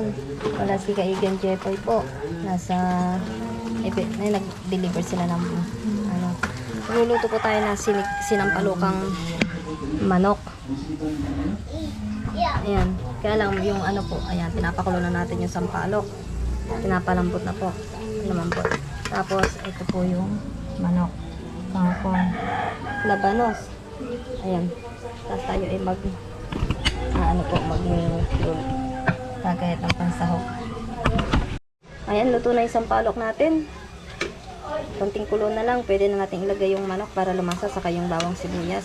ngayon. Wala si kaigan Jepoy po. Nasa, eh, eh, nag-deliver sila ng, ano, luluto po tayo ng sinig, sinampalukang manok. Ayan. Kaya lang yung ano po, ayan, pinapakulo na natin yung sampalok. Pinapalambot na po. Po. Tapos, ito po yung manok. Kangkong. Labanos. Ayan. Tapos tayo ay mag, ah, ano po, mag Kagayat ng pansahog. Ayan, luto na yung sampalok natin. Konting kulo na lang, pwede na natin ilagay yung manok para lumasa saka yung bawang sibuyas.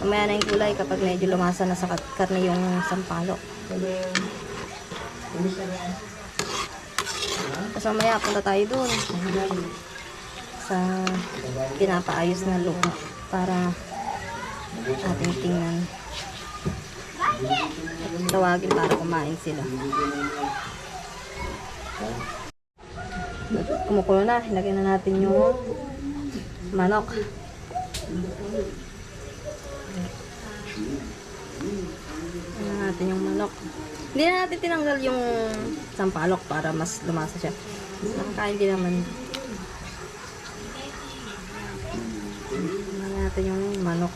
Mamaya na yung gulay kapag medyo lumasa na sa karne yung sampalok. Tapos mamaya punta tayo dun sa pinapaayos na lupa para ating tingnan. At tawagin para kumain sila. Kumukulo na, ilagay na natin yung manok. Ano natin yung manok. Hindi na natin tinanggal yung sampalok para mas lumasa siya. Nakakain din naman. Ano natin yung manok.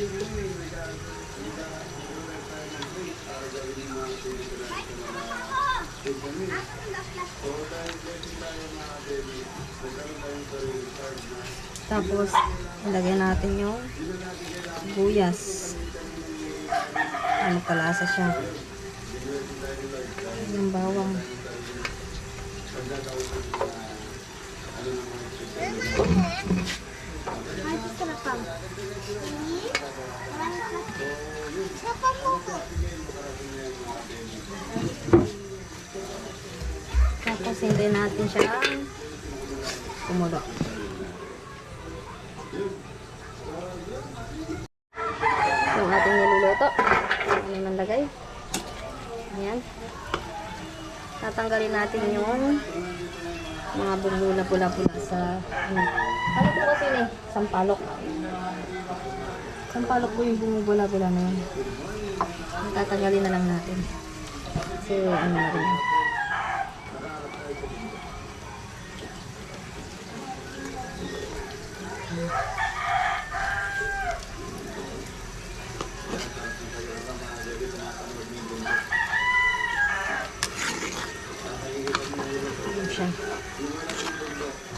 Tapos, ilagay natin yung buyas. Ano palasa siya. Yung bawang. Tapos, hindi natin siya kumulo. yung ating niluluto. Ano nang lagay? Ayan. Tatanggalin natin yung mga bumula pula-pula sa ano. Ano po kasi eh? Sampalok. Sampalok po yung bumubula-pula na yun. Tatanggalin na lang natin. Kasi ano na rin. Ayun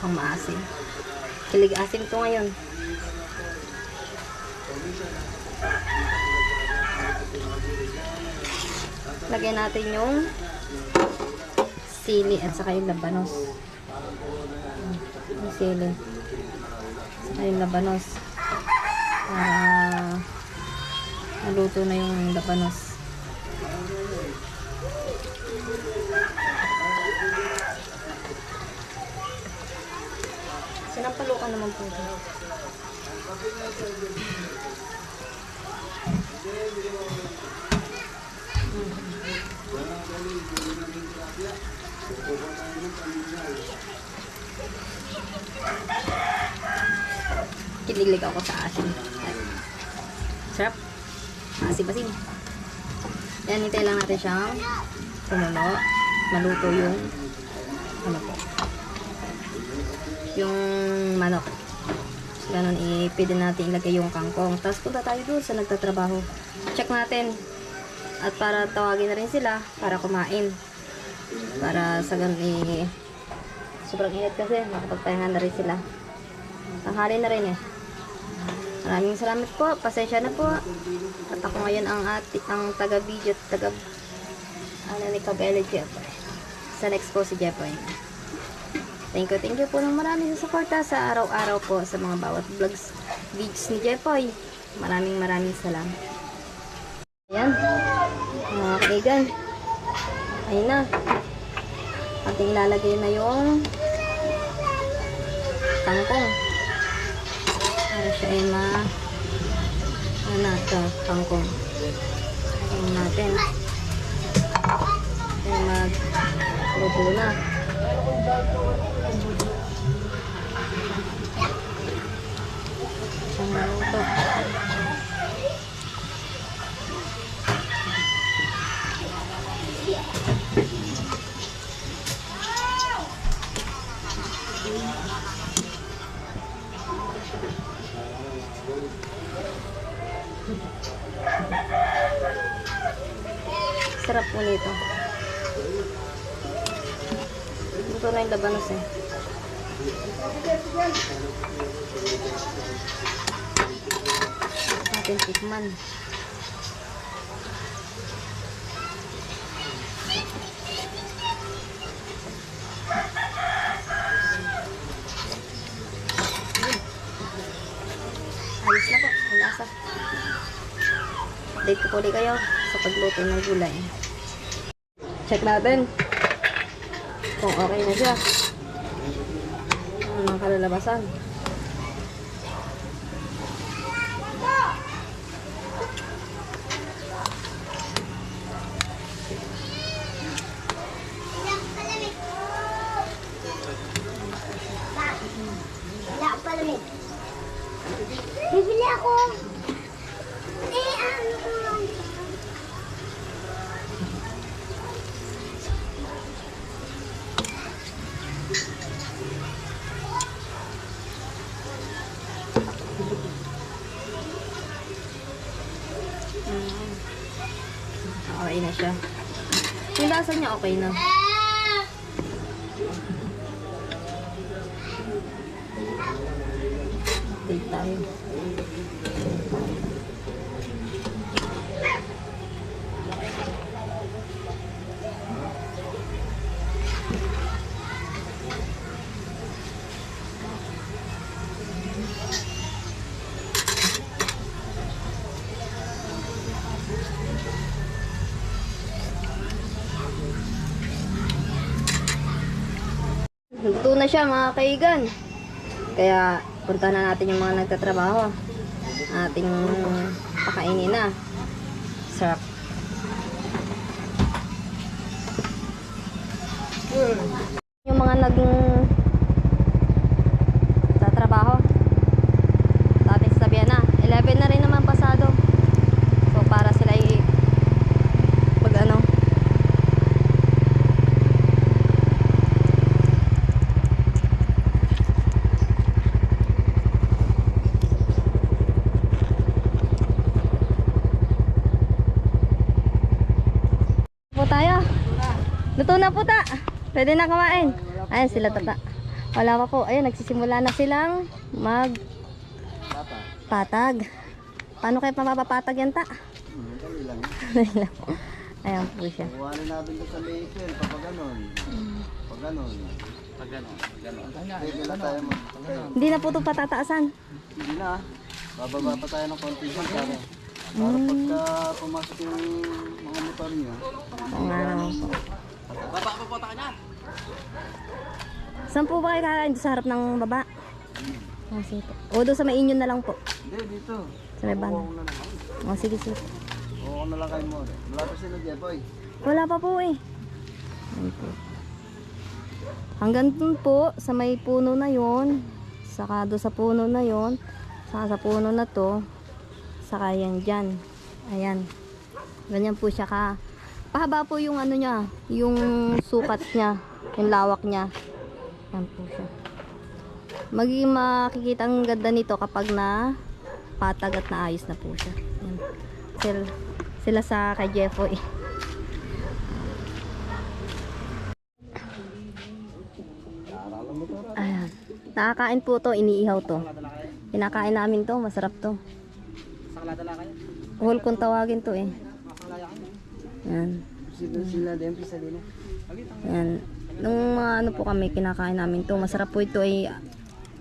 Ang maasim. Kilig asim to ngayon. Lagyan natin yung sili at saka yung labanos. Yung sili. Saka yung labanos. Para naluto na yung labanos. Sinampalukan naman po ito. Kinilig ako sa asin. Sarap. Asim-asim. Yan, hintay lang natin siyang kumulo. Maluto yung yung manok. Ganon, i-pwede natin ilagay yung kangkong. Tapos punta tayo doon sa nagtatrabaho. Check natin. At para tawagin na rin sila para kumain. Para sa ganun i... Sobrang init kasi. Makapagpahinga na rin sila. Tanghali na rin eh. Maraming salamat po. Pasensya na po. At ako ngayon ang, ati, ang taga-video, taga... Ano ni Cabello Jepoy. Sa next po si Jepoy. Thank you, thank you po ng maraming sa suporta sa araw-araw po sa mga bawat vlogs, videos ni Jepoy. Maraming maraming salamat. Ayan, mga kaigan. Ayun na. Ating ilalagay na yung kangkong. Para siya ay ma... Ano ito, kangkong. Ayun natin. sampu na. Minuto. Sarap po nito. Ito na yung labanos eh. Atin tikman. Ayos na po, ang lasa. Update ko po ulit kayo sa pagluto ng gulay. Check natin kung okay na siya. Ang kalalabasan. Siya. Yung lasa niya okay na. Siya mga kaigan. Kaya punta na natin yung mga nagtatrabaho. Ating pakainin na. Sarap. Yung mga naging tatrabaho. Dati sabihan na. 11 na rin naman pasado. So para sila i pag ano po tayo. Luto na po ta. Pwede na kumain. Ayan sila tata. Wala pa po. Ayun, nagsisimula na silang mag patag. Paano kayo pamapapatag yan ta? Dali lang. Ayan po siya. Kuhanin natin doon sa laser, ganon. Pag ganon. Pag ganon. Ganon. Na. Hindi na po ito patataasan. Hindi na. Bababa pa tayo ng konti dyan para. Para pagka pumasok yung mga motor. Oo nga naman po. Saan po ba kayo kakain? Sa harap ng baba? Oh, sige po. O doon sa may inyo na lang po. Hindi, dito. Sa may banda. Oo na lang. O sige, sige. Oo na lang kayo mo. Wala pa sila Jeboy. Wala pa po eh. Ayan po. Hanggang dun po, sa may puno na yon, saka doon sa puno na yon, saka sa puno na to, saka yan dyan. Ayan. Ganyan po siya ka. Pahaba po yung ano niya, yung sukat niya, yung lawak niya. Yan po siya. Magiging makikita ang ganda nito kapag na patag at naayos na po siya. Yan. Sila, sila sa kay Jeffoy. Ayan. Nakakain po to, iniihaw to. Kinakain namin to, masarap to. Uhol kung tawagin to eh. Ayan. Sila sila din, pisa din. Ayan. Nung mga ano po kami, kinakain namin to. Masarap po ito ay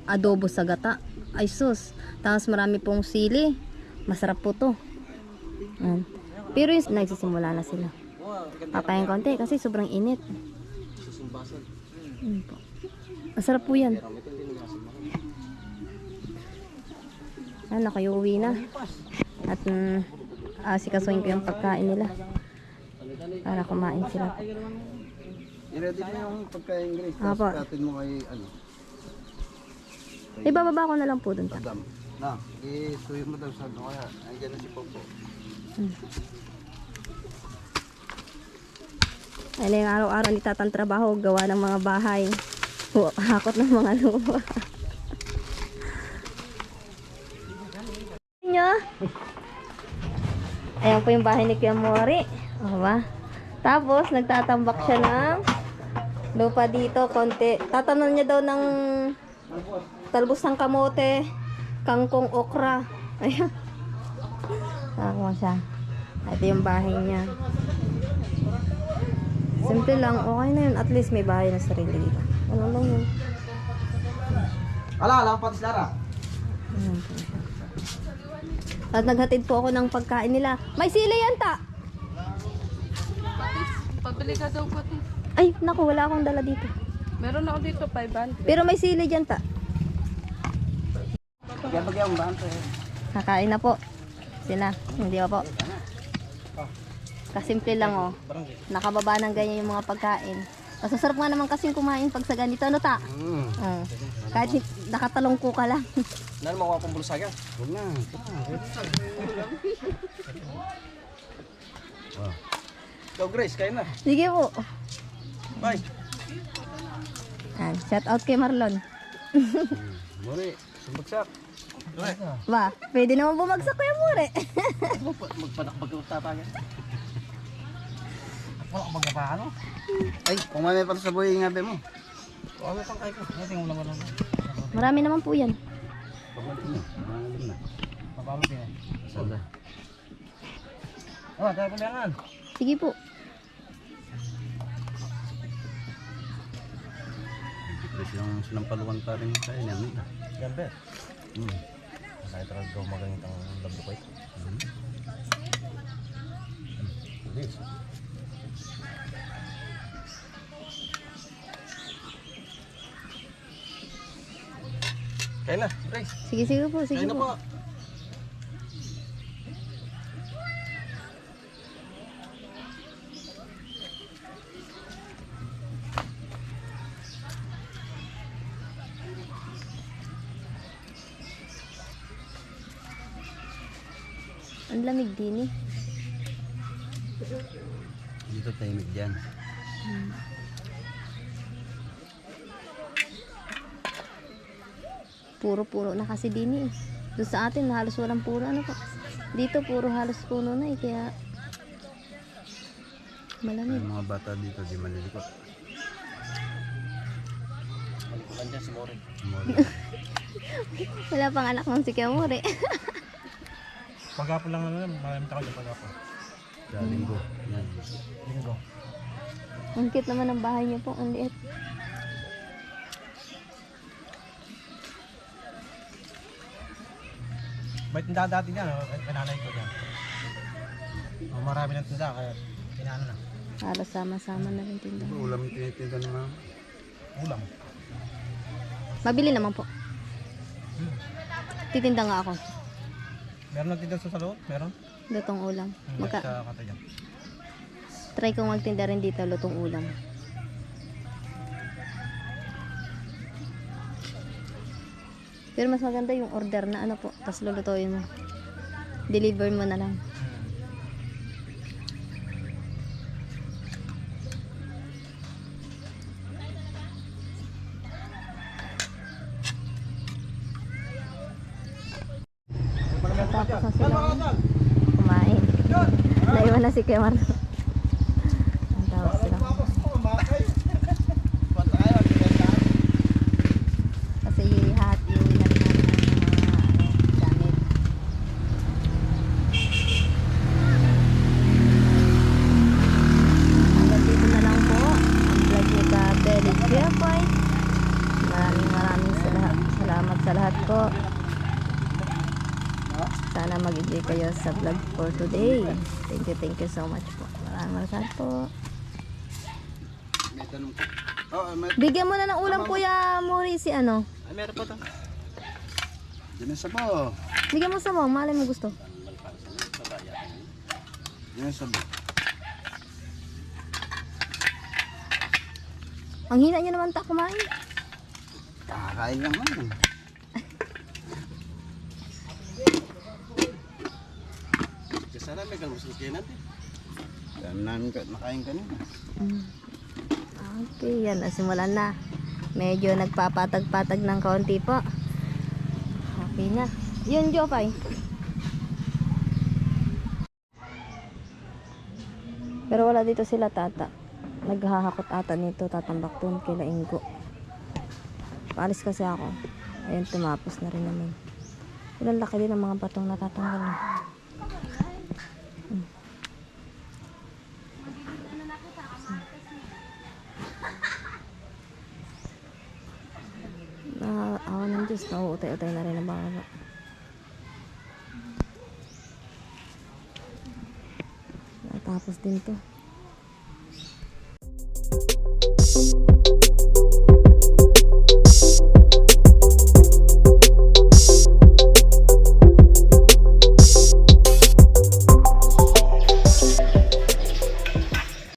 adobo sa gata. Ay sus. Tapos marami pong sili. Masarap po to. Ayan. Pero yung nagsisimula na sila. Papayan konti kasi sobrang init. Ayan po. Masarap po yan. Kayo. Pero yung nagsisimula na sila. Papayan konti kasi sobrang init. Masarap po yan. Masarap po yan. Ano, kayo uwi na. At mm, ah, sikasuhin ko yung pagkain nila. Para kumain sila. I-ready mo yung pagkain Grace. Apo. Tapos katin mo kay ano. Ibababa ko na lang po dun ta. Tadam. Na, isuyo mo daw sa ano kaya. Nandiyan na si Popo. Ano yung araw-araw ni tatang trabaho, gawa ng mga bahay. Hakot ng mga lupa. Ayan po yung bahay ni Kuya Mori. O ba? Tapos, nagtatambak siya ng lupa dito, konti. Tatanan niya daw ng talbos ng kamote, kangkong okra. Ayan. Nakakuha siya. Ito yung bahay niya. Simple lang, okay na yun. At least may bahay na sarili. Ano lang yun. Ala, ala, patis Lara. Ayan po siya. At naghatid po ako ng pagkain nila. May sili yan ta! Pabili ka daw pati. Ay, naku, wala akong dala dito. Meron ako dito 500. Pero may sili dyan ta. Yan bagay ang bahan to eh. Kakain na po. Sila. Hindi pa po. Kasimple lang oh. Nakababa ng ganyan yung mga pagkain. Masasarap nga naman kasing kumain pag sa ganito. Ano ta? Hmm. Oh. Kahit hi- nakatalong ko ka lang. Nan mo akong bulsaga? Huwag na. Wow. Go Grace, kain na. Sige po. Bye. Yan. Shout out kay Marlon. Muli, sumbagsak. Ba, pwede naman bumagsak ko yung mure. Magpadakbag yung tatagan. Wala ka baga pa ano? Ay, kung may pala sa buhay nga be mo. Wala pang kayo ko. Ano tingnan mo lang ano? Marami naman po yan. Pagbalito na. Pangalim na. Oh, tayo kumiangan. Sige po. Grace yung sinampaluan pa rin sa inyo. Yan, be. Hmm. Kaya talaga daw magaling ang labdo ko eh. Hmm. Please. Kain na, Grace. Sige, sige po. Sige Kain na po. po. Ang lamig din eh. Dito tahimik dyan. Puro-puro na kasi din eh. Doon sa atin, halos walang puro. Ano po? Dito, puro halos puno na eh. Kaya, malamig. Yung mga bata dito, di malilikot. Malikulan dyan si Morin. Wala pang anak ng si Kiamore. Pagkapo lang ano, maraming tao dyan pagkapo. Sa linggo. Yan. Linggo. Ang cute naman ng bahay niyo po. Ang liit. May tindahan dati kay nanay ko dyan. Oh, marami ng tindahan, kaya inaano na. Halos sama-sama na rin tindahan. Ulam yung tinitinda ng mga Ulam. Mabili naman po. Titinda nga ako. Meron ng tindahan sa loob? Meron? Lutong ulam. Hmm, Magka Sa dyan. try kong magtinda rin dito lutong ulam. Pero mas maganda yung order na ano po, tapos lulutuin mo. Deliver mo na lang. Tapos na sila kumain. Naiwan na si Kemar. Ang tawag sila. Kasi hati uwi na rin namin ng mga ano, gamit. Hanggang dito na lang po ang vlog ni ka Belly Point. Maraming maraming salamat, salamat sa lahat po. Sana mag-enjoy kayo sa vlog for today. Thank you, thank you so much po. Maraming maraming po. Oh. Bigyan mo na ng ulam kuya Mori si ano. Ay, meron pa to. Diyan sa bo. Bigyan mo sa mo, malay mo gusto. Diyan sa bo. Ang hina niyo naman ta kumain. Kakain lang man. Kayo natin. Dami namin ka- nakain kanina. Mm. Okay, yan. Nasimulan na. Medyo nagpapatag-patag ng kaunti po. Okay na. Yun, Jopay. Pero wala dito sila tata. Naghahakot ata nito, tatambak doon kila Ingo. Paalis kasi ako. Ayun, tumapos na rin naman. Ilang laki din ang mga batong natatanggal. na. na awa ng Diyos, nauutay-utay na rin ang baba. Natapos din to.